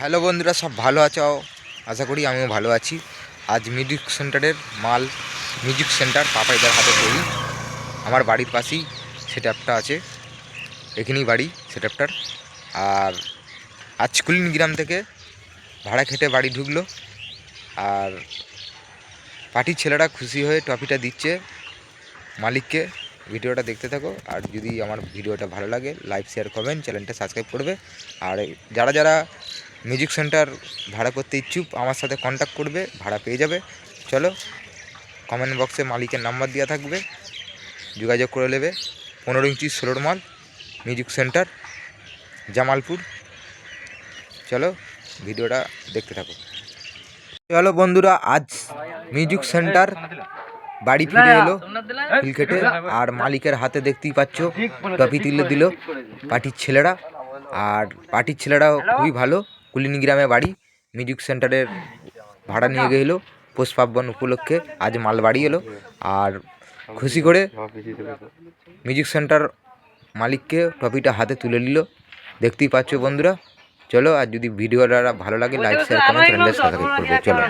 Hello বন্ধুরা, সব ভালো আছো? আশা করি আমিও ভালো আছি। আজ মিউজিক সেন্টারের মাল, মিউজিক সেন্টার পাপাইদার হাতে তৈরি। আমার বাড়ির পাশেই সেট আপটা আছে, এখানেই বাড়ি সেট আপটার আর আজ কুলিন গ্রাম থেকে ভাড়া খেটে বাড়ি ঢুকলো। আর পার্টির ছেলেরা খুশি হয়ে ট্রফিটা দিচ্ছে মালিককে। ভিডিওটা দেখতে থাকো। আর যদি আমার ভিডিওটা ভালো লাগে, লাইক, শেয়ার করবেন চ্যানেলটা সাবস্ক্রাইব করবে। আর যারা যারা মিউজিক সেন্টার ভাড়া করতে ইচ্ছুক আমার সাথে কন্ট্যাক্ট করবে ভাড়া পেয়ে যাবে। চলো কমেন্ট বক্সে মালিকের নাম্বার দেওয়া থাকবে যোগাযোগ করে নেবে। পনেরো ইঞ্চি ষোলোর মাল মিউজিক সেন্টার জামালপুর। চলো ভিডিওটা দেখতে থাকো। চলো বন্ধুরা আজ মিউজিক সেন্টার বাড়ি ফিরে এলো। ফিল কেটে আর মালিকের হাতে দেখতেই পাচ্ছ টপি তুলে দিল পার্টির ছেলেরা। আর পার্টির ছেলেরাও খুবই ভালো। কুলিনি গ্রামে বাড়ি, মিউজিক সেন্টারের ভাড়া নিয়ে গেলো, পৌষ পার্বণ উপলক্ষে আজ মাল বাড়ি এলো। আর খুশি করে মিউজিক সেন্টার মালিককে টপিটা হাতে তুলে নিল। দেখতেই পাচ্ছ বন্ধুরা, চলো আর যদি ভিডিওটা ভালো লাগে লাইক শেয়ার কমেন্ট করবে চলো।